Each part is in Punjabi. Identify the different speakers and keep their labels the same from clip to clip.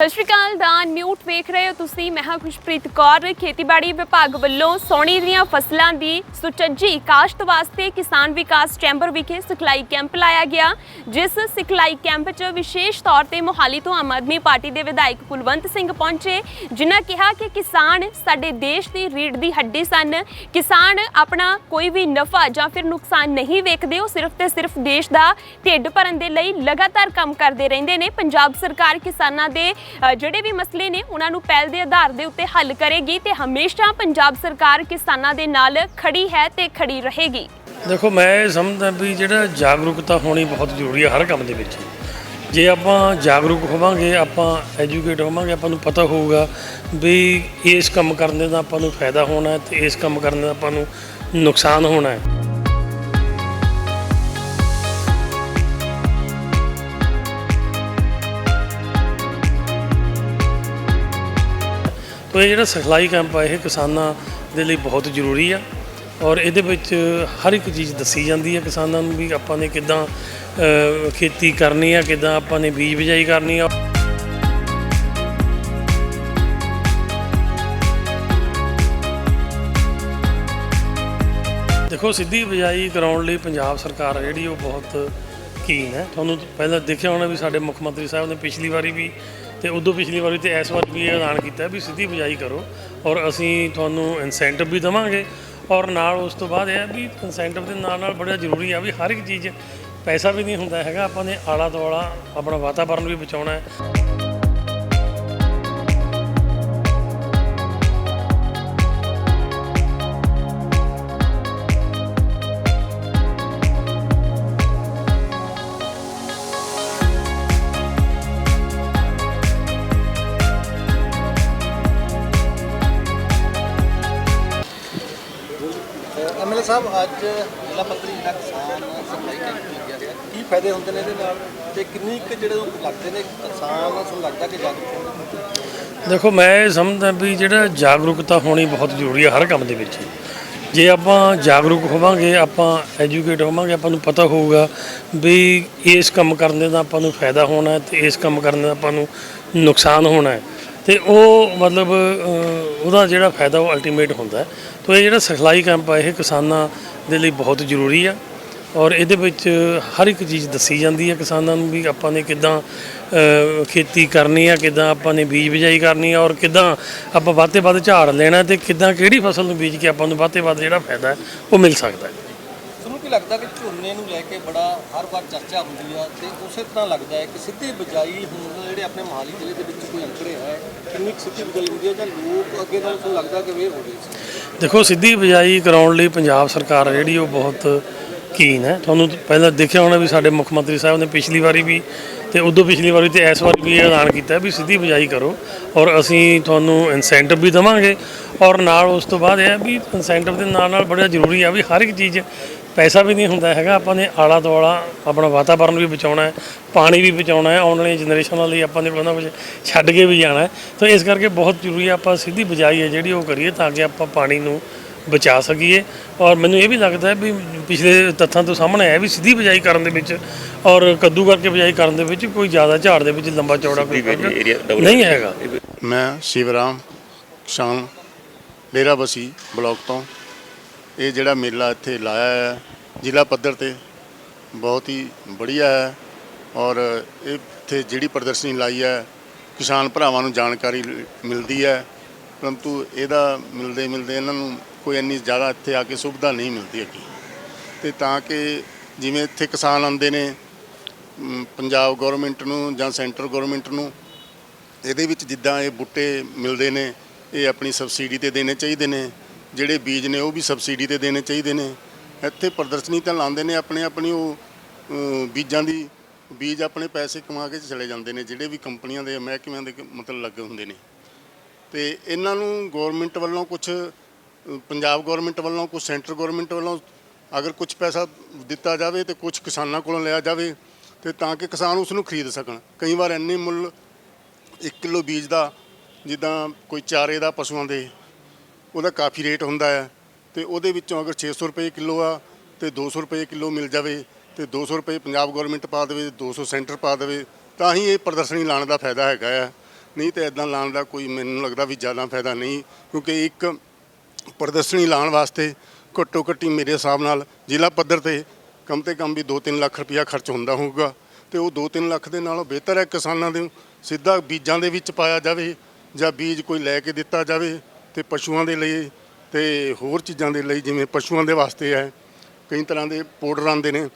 Speaker 1: ਸਤਿ ਸ਼੍ਰੀ ਅਕਾਲ ਦਾ ਨਿਊਟ ਵੇਖ ਰਹੇ ਹੋ ਤੁਸੀਂ। ਮੈਂ ਹਾਂ ਖੁਸ਼ਪ੍ਰੀਤ ਕੌਰ। ਖੇਤੀਬਾੜੀ ਵਿਭਾਗ ਵੱਲੋਂ ਸੋਣੀ ਦੀਆਂ ਫਸਲਾਂ ਦੀ ਸੁਚੱਜੀ ਕਾਸ਼ਤ ਵਾਸਤੇ ਕਿਸਾਨ ਵਿਕਾਸ ਚੈਂਬਰ ਵਿਖੇ ਸਿਖਲਾਈ ਕੈਂਪ ਲਾਇਆ ਗਿਆ, ਜਿਸ ਸਿਖਲਾਈ ਕੈਂਪ 'ਚ ਵਿਸ਼ੇਸ਼ ਤੌਰ ਤੇ ਮੋਹਾਲੀ ਤੋਂ ਆਮ ਆਦਮੀ ਪਾਰਟੀ ਦੇ ਵਿਧਾਇਕ ਕੁਲਵੰਤ ਸਿੰਘ ਪਹੁੰਚੇ, ਜਿਨ੍ਹਾਂ ਕਿਹਾ ਕਿ ਕਿਸਾਨ ਸਾਡੇ ਦੇਸ਼ ਦੀ ਰੀੜ ਦੀ ਹੱਡੀ ਸਨ। ਕਿਸਾਨ ਆਪਣਾ ਕੋਈ ਵੀ ਨਫਾ ਜਾਂ ਫਿਰ ਨੁਕਸਾਨ ਨਹੀਂ ਵੇਖਦੇ, ਉਹ ਸਿਰਫ ਤੇ ਸਿਰਫ ਦੇਸ਼ ਦਾ ਢਿੱਡ ਭਰਨ ਦੇ ਲਈ ਲਗਾਤਾਰ ਕੰਮ ਕਰਦੇ ਰਹਿੰਦੇ ਨੇ। ਪੰਜਾਬ ਸਰਕਾਰ ਕਿਸਾਨਾਂ ਦੇ ਜਿਹੜੇ ਵੀ ਮਸਲੇ ਨੇ, ਉਹਨਾਂ ਨੂੰ ਪਹਿਲ ਦੇ ਆਧਾਰ ਦੇ ਉੱਤੇ ਹੱਲ ਕਰੇਗੀ ਤੇ ਹਮੇਸ਼ਾ ਪੰਜਾਬ ਸਰਕਾਰ ਕਿਸਾਨਾਂ ਦੇ ਨਾਲ ਖੜੀ ਹੈ ਤੇ ਖੜੀ ਰਹੇਗੀ।
Speaker 2: ਦੇਖੋ, ਮੈਂ ਇਹ ਸਮਝਦਾ ਵੀ ਜਿਹੜਾ ਜਾਗਰੂਕਤਾ ਹੋਣੀ ਬਹੁਤ ਜ਼ਰੂਰੀ ਹੈ ਹਰ ਕੰਮ ਦੇ ਵਿੱਚ। ਜੇ ਆਪਾਂ ਜਾਗਰੂਕ ਹੋਵਾਂਗੇ, ਆਪਾਂ ਐਜੂਕੇਟ ਹੋਵਾਂਗੇ, ਆਪਾਂ ਨੂੰ ਪਤਾ ਹੋਊਗਾ ਵੀ ਇਸ ਕੰਮ ਕਰਨ ਦੇ ਦਾ ਆਪਾਂ ਨੂੰ ਫਾਇਦਾ ਹੋਣਾ ਹੈ ਤੇ ਇਸ ਕੰਮ ਕਰਨ ਦਾ ਆਪਾਂ ਨੂੰ ਨੁਕਸਾਨ ਹੋਣਾ ਹੈ। ਤੋ ਇਹ ਜਿਹੜਾ ਸਿਖਲਾਈ ਕੈਂਪ ਆ, ਇਹ ਕਿਸਾਨਾਂ ਦੇ ਲਈ ਬਹੁਤ ਜ਼ਰੂਰੀ ਆ ਔਰ ਇਹਦੇ ਵਿੱਚ ਹਰ ਇੱਕ ਚੀਜ਼ ਦੱਸੀ ਜਾਂਦੀ ਹੈ ਕਿਸਾਨਾਂ ਨੂੰ ਵੀ ਆਪਾਂ ਨੇ ਕਿੱਦਾਂ ਖੇਤੀ ਕਰਨੀ ਆ, ਕਿੱਦਾਂ ਆਪਾਂ ਨੇ ਬੀਜ ਬਿਜਾਈ ਕਰਨੀ ਆ। ਦੇਖੋ, ਸਿੱਧੀ ਬਿਜਾਈ ਕਰਾਉਣ ਲਈ ਪੰਜਾਬ ਸਰਕਾਰ ਜਿਹੜੀ, ਉਹ ਬਹੁਤ ਕੀਨ ਹੈ। ਤੁਹਾਨੂੰ ਪਹਿਲਾਂ ਦੇਖਿਆ ਹੋਣਾ ਵੀ ਸਾਡੇ ਮੁੱਖ ਮੰਤਰੀ ਸਾਹਿਬ ਨੇ ਪਿਛਲੀ ਵਾਰੀ ਵੀ ਤੇ ਉਦੋਂ ਪਿਛਲੀ ਵਾਰੀ ਤੇ ਇਸ ਵਾਰ ਵੀ ਇਹ ਐਲਾਨ ਕੀਤਾ ਵੀ ਸਿੱਧੀ ਬਿਜਾਈ ਕਰੋ ਔਰ ਅਸੀਂ ਤੁਹਾਨੂੰ ਇਨਸੈਂਟਿਵ ਵੀ ਦੇਵਾਂਗੇ ਔਰ ਨਾਲ ਉਸ ਤੋਂ ਬਾਅਦ ਇਹ ਹੈ ਵੀ ਇਨਸੈਂਟਿਵ ਦੇ ਨਾਲ ਨਾਲ ਬੜਾ ਜ਼ਰੂਰੀ ਆ ਵੀ ਹਰ ਇੱਕ ਚੀਜ਼ ਪੈਸਾ ਵੀ ਨਹੀਂ ਹੁੰਦਾ ਹੈਗਾ, ਆਪਾਂ ਨੇ ਆਲਾ ਦੁਆਲਾ ਆਪਣਾ ਵਾਤਾਵਰਣ ਵੀ ਬਚਾਉਣਾ ਹੈ।
Speaker 3: ਸਾਹਿਬ, ਅੱਜ ਜ਼ਿਲ੍ਹਾ ਪੱਧਰੀ ਜਿਹੜਾ ਕਿਸਾਨ ਸਪਲਾਈ ਕੈਂਪ ਲੱਗਿਆ ਗਿਆ ਕੀ ਫਾਇਦੇ ਹੁੰਦੇ ਨੇ ਇਹਦੇ ਨਾਲ? ਤੇ ਕਿੰਨੀ ਕੁ ਜਿਹੜੇ ਉਹ ਲੱਗਦੇ ਨੇ? ਕਿਸਾਨ ਨੂੰ ਲੱਗਦਾ ਕਿ ਜਾਗਰੂਕ
Speaker 2: ਦੇਖੋ, ਮੈਂ ਇਹ ਸਮਝਦਾ ਵੀ ਜਿਹੜਾ ਜਾਗਰੂਕਤਾ ਹੋਣੀ ਬਹੁਤ ਜ਼ਰੂਰੀ ਹੈ ਹਰ ਕੰਮ ਦੇ ਵਿੱਚ। ਜੇ ਆਪਾਂ ਜਾਗਰੂਕ ਹੋਵਾਂਗੇ, ਆਪਾਂ ਐਜੂਕੇਟ ਹੋਵਾਂਗੇ, ਆਪਾਂ ਨੂੰ ਪਤਾ ਹੋਊਗਾ ਵੀ ਇਸ ਕੰਮ ਕਰਨ ਦਾ ਆਪਾਂ ਨੂੰ ਫਾਇਦਾ ਹੋਣਾ ਹੈ ਤੇ ਇਸ ਕੰਮ ਕਰਨ ਦਾ ਆਪਾਂ ਨੂੰ ਨੁਕਸਾਨ ਹੋਣਾ ਹੈ। ਤੇ ਉਹ ਮਤਲਬ ਉਹਦਾ ਜਿਹੜਾ ਫਾਇਦਾ ਉਹ ਅਲਟੀਮੇਟ ਹੁੰਦਾ ਸੋ ਇਹ ਜਿਹੜਾ ਸਿਖਲਾਈ ਕੈਂਪ ਆ, ਇਹ ਕਿਸਾਨਾਂ ਦੇ ਲਈ ਬਹੁਤ ਜ਼ਰੂਰੀ ਆ ਔਰ ਇਹਦੇ ਵਿੱਚ ਹਰ ਇੱਕ ਚੀਜ਼ ਦੱਸੀ ਜਾਂਦੀ ਹੈ ਕਿਸਾਨਾਂ ਨੂੰ ਵੀ ਆਪਾਂ ਨੇ ਕਿਦਾਂ ਖੇਤੀ ਕਰਨੀ ਆ, ਕਿਦਾਂ ਆਪਾਂ ਨੇ ਬੀਜ ਬਿਜਾਈ ਕਰਨੀ ਆ ਔਰ ਕਿਦਾਂ ਆਪਾਂ ਵੱਧ ਤੋਂ ਵੱਧ ਝਾੜ ਲੈਣਾ ਤੇ ਕਿਦਾਂ ਕਿਹੜੀ ਫਸਲ ਨੂੰ ਬੀਜ ਕੇ ਆਪਾਂ ਨੂੰ ਵੱਧ ਤੋਂ ਵੱਧ ਜਿਹੜਾ ਫਾਇਦਾ ਉਹ ਮਿਲ ਸਕਦਾ ਹੈ।
Speaker 3: ਤੁਹਾਨੂੰ ਕੀ ਲੱਗਦਾ ਕਿ ਝੋਨੇ ਨੂੰ ਲੈ ਕੇ ਬੜਾ ਹਰ ਵਾਰ ਚਰਚਾ ਹੁੰਦੀ ਆ ਤੇ ਉਸੇ ਤਰ੍ਹਾਂ ਲੱਗਦਾ ਹੈ ਕਿ ਸਿੱਧੀ ਬਿਜਾਈ ਹੁਣ ਜਿਹੜੇ ਆਪਣੇ ਮੋਹਾਲੀ ਜ਼ਿਲ੍ਹੇ ਦੇ ਵਿੱਚ ਕੋਈ ਅੰਕੜੇ ਹੈ, ਕਿੰਨੀ ਸਿੱਧੀ ਬਿਜਾਈ ਹੁੰਦੀ ਹੈ ਜਾਂ ਲੋਕ ਅੱਗੇ ਨਾਲ ਤੁਹਾਨੂੰ ਲੱਗਦਾ ਕਿ ਵੇਰ ਹੋ ਰਹੀ
Speaker 2: ਦੇਖੋ, ਸਿੱਧੀ ਬਿਜਾਈ ਕਰਾਉਣ ਲਈ ਪੰਜਾਬ ਸਰਕਾਰ ਜਿਹੜੀ ਉਹ ਬਹੁਤ ਕੀਨ ਹੈ। ਤੁਹਾਨੂੰ ਪਹਿਲਾਂ ਦੇਖਿਆ ਹੋਣਾ ਵੀ ਸਾਡੇ ਮੁੱਖ ਮੰਤਰੀ ਸਾਹਿਬ ਨੇ ਪਿਛਲੀ ਵਾਰੀ ਵੀ ਤੇ ਉਦੋਂ ਪਿਛਲੀ ਵਾਰੀ ਤੇ ਇਸ ਵਾਰ ਵੀ ਇਹ ਐਲਾਨ ਕੀਤਾ ਵੀ ਸਿੱਧੀ ਬਿਜਾਈ ਕਰੋ ਔਰ ਅਸੀਂ ਤੁਹਾਨੂੰ ਇਨਸੈਂਟਿਵ ਵੀ ਦੇਵਾਂਗੇ ਔਰ ਨਾਲ ਉਸ ਤੋਂ ਬਾਅਦ ਇਹ ਵੀ ਇਨਸੈਂਟਿਵ ਦੇ ਨਾਲ ਨਾਲ ਬੜਾ ਜ਼ਰੂਰੀ ਆ ਵੀ ਹਰ ਇੱਕ ਚੀਜ਼ ਪੈਸਾ ਵੀ ਨਹੀਂ ਹੁੰਦਾ ਹੈਗਾ ਆਪਾਂ ਨੇ ਆਲਾ ਦੁਆਲਾ ਆਪਣਾ ਵਾਤਾਵਰਣ ਵੀ ਬਚਾਉਣਾ ਹੈ ਪਾਣੀ ਵੀ ਬਚਾਉਣਾ ਹੈ ਆਉਣ ਵਾਲੀ ਜਨਰੇਸ਼ਨਾਂ ਲਈ ਆਪਾਂ ਨੇ ਉਹਨਾਂ ਵਿੱਚ ਛੱਡ ਕੇ ਵੀ ਜਾਣਾ ਹੈ। ਤਾਂ ਇਸ ਕਰਕੇ ਬਹੁਤ ਜ਼ਰੂਰੀ ਆਪਾਂ ਸਿੱਧੀ ਬਿਜਾਈ ਹੈ ਜਿਹੜੀ ਉਹ ਕਰੀਏ ਤਾਂ ਕਿ ਆਪਾਂ ਪਾਣੀ ਨੂੰ ਬਚਾ ਸਕੀਏ। ਔਰ ਮੈਨੂੰ ਇਹ ਵੀ ਲੱਗਦਾ ਹੈ ਵੀ ਪਿਛਲੇ ਤੱਥਾਂ ਤੋਂ ਸਾਹਮਣੇ ਆਇਆ ਵੀ ਸਿੱਧੀ ਬਿਜਾਈ ਕਰਨ ਦੇ ਵਿੱਚ ਔਰ ਕੱਦੂ ਕਰਕੇ ਬਿਜਾਈ ਕਰਨ ਦੇ ਵਿੱਚ ਕੋਈ ਜ਼ਿਆਦਾ ਝਾੜ ਦੇ ਵਿੱਚ ਲੰਬਾ ਚੌੜਾ ਕੋਈ ਨਹੀਂ ਹੈਗਾ।
Speaker 4: ਮੈਂ ਸ਼ਿਵਰਾਮ ਕਿਸਾਨ ਡੇਰਾ ਬਸੀ ਬਲਾਕ ਤੋਂ ਇਹ ਜਿਹੜਾ ਮੇਲਾ ਇੱਥੇ ਲਾਇਆ ਹੈ, ਜ਼ਿਲ੍ਹਾ ਪੱਧਰ ਤੇ ਬਹੁਤ ਹੀ ਬੜੀਆ ਹੈ ਔਰ ਇਹ ਇੱਥੇ ਜਿਹੜੀ ਪ੍ਰਦਰਸ਼ਨੀ ਲਾਈ ਹੈ, ਕਿਸਾਨ ਭਰਾਵਾਂ ਨੂੰ ਜਾਣਕਾਰੀ ਮਿਲਦੀ ਹੈ, ਪਰੰਤੂ ਇਹਦਾ ਮਿਲਦੇ ਮਿਲਦੇ ਇਹਨਾਂ ਨੂੰ ਕੋਈ ਇੰਨੀ ਜ਼ਿਆਦਾ ਇੱਥੇ ਆ ਕੇ ਸੁਵਿਧਾ ਨਹੀਂ ਮਿਲਦੀ ਹੈਗੀ। ਤੇ ਤਾਂ ਕਿ ਜਿਵੇਂ ਇੱਥੇ ਕਿਸਾਨ ਆਉਂਦੇ ਨੇ ਪੰਜਾਬ ਗਵਰਨਮੈਂਟ ਨੂੰ ਜਾਂ ਸੈਂਟਰ ਗਵਰਨਮੈਂਟ ਨੂੰ, ਇਹਦੇ ਵਿੱਚ ਜਿੱਦਾਂ ਇਹ ਬੂਟੇ ਮਿਲਦੇ ਨੇ, ਇਹ ਆਪਣੀ ਸਬਸਿਡੀ ਤੇ ਦੇਣੇ ਚਾਹੀਦੇ ਨੇ ਜਿਹੜੇ ਬੀਜ ਨੇ ਉਹ ਵੀ ਸਬਸਿਡੀ ਤੇ ਦੇਣੇ ਚਾਹੀਦੇ ਨੇ। ਇੱਥੇ ਪ੍ਰਦਰਸ਼ਨੀ ਤਾਂ ਲਾਉਂਦੇ ਨੇ ਆਪਣੇ ਆਪਣੀ ਉਹ ਬੀਜਾਂ ਦੀ, ਬੀਜ ਆਪਣੇ ਪੈਸੇ ਕਮਾ ਕੇ ਚਲੇ ਜਾਂਦੇ ਨੇ, ਜਿਹੜੇ ਵੀ ਕੰਪਨੀਆਂ ਦੇ, ਮਹਿਕਮਿਆਂ ਦੇ ਮਤਲਬ ਲੱਗੇ ਹੁੰਦੇ ਨੇ। ਤੇ ਇਹਨਾਂ ਨੂੰ ਗਵਰਨਮੈਂਟ ਵੱਲੋਂ ਕੁਝ ਪੰਜਾਬ ਗਵਰਨਮੈਂਟ ਵੱਲੋਂ ਕੁਝ ਸੈਂਟਰ ਗਵਰਨਮੈਂਟ ਵੱਲੋਂ ਅਗਰ ਕੁਝ ਪੈਸਾ ਦਿੱਤਾ ਜਾਵੇ ਤੇ ਕੁਝ ਕਿਸਾਨਾਂ ਕੋਲੋਂ ਲਿਆ ਜਾਵੇ ਤੇ ਤਾਂ ਕਿ ਕਿਸਾਨ ਉਸ ਨੂੰ ਖਰੀਦ ਸਕਣ। ਕਈ ਵਾਰ ਇੰਨੇ ਮੁੱਲ 1 ਕਿਲੋ ਬੀਜ ਦਾ, ਜਿੱਦਾਂ ਕੋਈ ਚਾਰੇ ਦਾ ਪਸ਼ੂਆਂ ਦੇ ਉਹਦਾ ਕਾਫੀ ਰੇਟ ਹੁੰਦਾ ਹੈ ਤੇ ਉਹਦੇ ਵਿੱਚੋਂ ਅਗਰ 600 ਰੁਪਏ ਕਿਲੋ ਆ ਤੇ 200 ਰੁਪਏ ਕਿਲੋ ਮਿਲ ਜਾਵੇ ਤੇ 200 ਰੁਪਏ ਪੰਜਾਬ ਗਵਰਨਮੈਂਟ ਪਾ ਦੇਵੇ 200 ਸੈਂਟਰ ਪਾ ਦੇਵੇ, ਤਾਂ ਹੀ ਇਹ ਪ੍ਰਦਰਸ਼ਨੀ ਲਾਉਣ ਦਾ ਫਾਇਦਾ ਹੈਗਾ ਆ। ਨਹੀਂ ਤੇ ਇਦਾਂ ਲਾਉਣ ਦਾ ਕੋਈ ਮੈਨੂੰ ਲੱਗਦਾ ਵੀ ਜ਼ਿਆਦਾ ਫਾਇਦਾ ਨਹੀਂ, ਕਿਉਂਕਿ ਇੱਕ ਪ੍ਰਦਰਸ਼ਨੀ ਲਾਉਣ ਵਾਸਤੇ ਘੱਟੋ ਘੱਟੀ ਮੇਰੇ ਹਿਸਾਬ ਨਾਲ ਜ਼ਿਲ੍ਹਾ ਪੱਧਰ ਤੇ ਕਮ ਤੇ ਕਮ ਵੀ 2-3 ਲੱਖ ਰੁਪਇਆ ਖਰਚ ਹੁੰਦਾ ਹੋਊਗਾ ਤੇ ਉਹ 2-3 ਲੱਖ ਦੇ ਨਾਲੋਂ ਬਿਹਤਰ ਹੈ ਕਿਸਾਨਾਂ ਦੇ ਸਿੱਧਾ ਬੀਜਾਂ ਦੇ ਵਿੱਚ ਪਾਇਆ ਜਾਵੇ ਜਾਂ ਬੀਜ ਕੋਈ ਲੈ ਕੇ ਦਿੱਤਾ ਜਾਵੇ। ਤੇ ਪਸ਼ੂਆਂ ਦੇ ਲਈ ਤੇ ਹੋਰ ਚੀਜ਼ਾਂ ਦੇ ਲਈ ਜਿਵੇਂ ਪਸ਼ੂਆਂ ਦੇ ਵਾਸਤੇ ਹੈ, ਕਈ ਤਰ੍ਹਾਂ ਦੇ ਪਾਊਡਰ ਆਉਂਦੇ ਨੇ।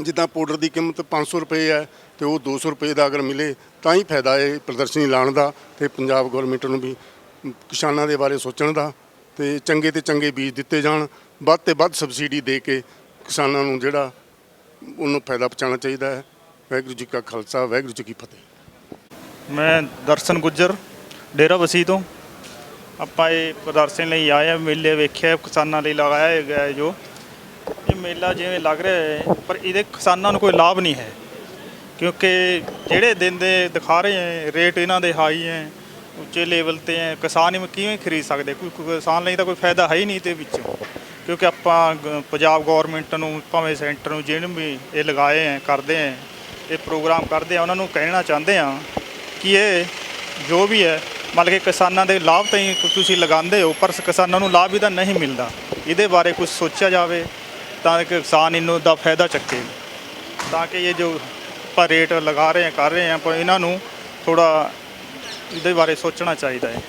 Speaker 4: ਜਿੱਦਾਂ ਪਾਊਡਰ ਦੀ ਕੀਮਤ 500 ਰੁਪਏ ਹੈ ਤੇ ਉਹ 200 ਰੁਪਏ ਦਾ ਅਗਰ ਮਿਲੇ ਤਾਂ ਹੀ ਫਾਇਦਾ ਹੈ ਪ੍ਰਦਰਸ਼ਨੀ ਲਾਉਣ ਦਾ ਤੇ ਪੰਜਾਬ ਗਵਰਨਮੈਂਟ ਨੂੰ ਵੀ ਕਿਸਾਨਾਂ ਦੇ ਬਾਰੇ ਸੋਚਣ ਦਾ ਤੇ ਚੰਗੇ ਤੇ ਚੰਗੇ ਬੀਜ ਦਿੱਤੇ ਜਾਣ, ਵੱਧ ਤੇ ਵੱਧ ਸਬਸਿਡੀ ਦੇ ਕੇ ਕਿਸਾਨਾਂ ਨੂੰ ਜਿਹੜਾ ਉਹਨੂੰ ਫਾਇਦਾ ਪਹੁੰਚਾਉਣਾ ਚਾਹੀਦਾ ਹੈ। ਵਾਹਿਗੁਰੂ ਜੀ ਕਾ ਖਾਲਸਾ, ਵਾਹਿਗੁਰੂ ਜੀ ਕੀ ਫਤਿਹ।
Speaker 5: ਮੈਂ ਦਰਸ਼ਨ ਗੁੱਜਰ, ਡੇਰਾ ਵਸੀ ਤੋਂ। ਆਪਾਂ ਇਹ ਪ੍ਰਦਰਸ਼ਨ ਲਈ ਆਏ ਆ, ਮੇਲੇ ਵੇਖਿਆ, ਕਿਸਾਨਾਂ ਲਈ ਲਗਾਇਆ ਗਿਆ ਹੈ ਜੋ। ਇਹ ਮੇਲਾ ਜਿਵੇਂ ਲੱਗ ਰਿਹਾ ਹੈ, ਪਰ ਇਹਦੇ ਕਿਸਾਨਾਂ ਨੂੰ ਕੋਈ ਲਾਭ ਨਹੀਂ ਹੈ। ਕਿਉਂਕਿ ਜਿਹੜੇ ਦਿਨ ਦੇ ਦਿਖਾ ਰਹੇ ਹੈ, ਰੇਟ ਇਹਨਾਂ ਦੇ ਹਾਈ ਹੈ, ਉੱਚੇ ਲੈਵਲ ਤੇ ਹੈ, ਕਿਸਾਨ ਇਹ ਕਿਵੇਂ ਖਰੀਦ ਸਕਦੇ? ਕੋਈ ਕਿਸਾਨ ਲਈ ਤਾਂ ਕੋਈ ਫਾਇਦਾ ਹੈ ਹੀ ਨਹੀਂ ਤੇ ਵਿੱਚ। ਕਿਉਂਕਿ ਆਪਾਂ ਗ- ਪੰਜਾਬ ਗਵਰਨਮੈਂਟ ਨੂੰ, ਭਾਵੇਂ ਸੈਂਟਰ ਨੂੰ, ਜਿਹਨੂੰ ਵੀ ਇਹ ਲਗਾਏ ਹੈ, ਕਰਦੇ ਹੈ, ਇਹ ਪ੍ਰੋਗਰਾਮ ਕਰਦੇ ਆ, ਉਹਨਾਂ ਨੂੰ ਕਹਿਣਾ ਚਾਹੁੰਦੇ ਆ ਕਿ ਇਹ ਜੋ ਵੀ ਹੈ ਮਤਲਬ ਕਿ ਕਿਸਾਨਾਂ ਦੇ ਲਾਭ ਤਾਂ ਹੀ ਤੁਸੀਂ ਲਗਾਉਂਦੇ ਹੋ, ਪਰ ਕਿਸਾਨਾਂ ਨੂੰ ਲਾਭ ਇਹਦਾ ਨਹੀਂ ਮਿਲਦਾ। ਇਹਦੇ ਬਾਰੇ ਕੁਝ ਸੋਚਿਆ ਜਾਵੇ ਤਾਂ ਕਿ ਕਿਸਾਨ ਇਹਨੂੰ ਦਾ ਫਾਇਦਾ ਚੱਕੇ। ਤਾਂ ਕਿ ਇਹ ਜੋ ਆਪਾਂ ਰੇਟ ਲਗਾ ਰਹੇ ਹਾਂ, ਕਰ ਰਹੇ ਹਾਂ ਪਰ ਇਹਨਾਂ ਨੂੰ ਥੋੜਾ ਇਹਦੇ ਬਾਰੇ ਸੋਚਣਾ ਚਾਹੀਦਾ ਹੈ।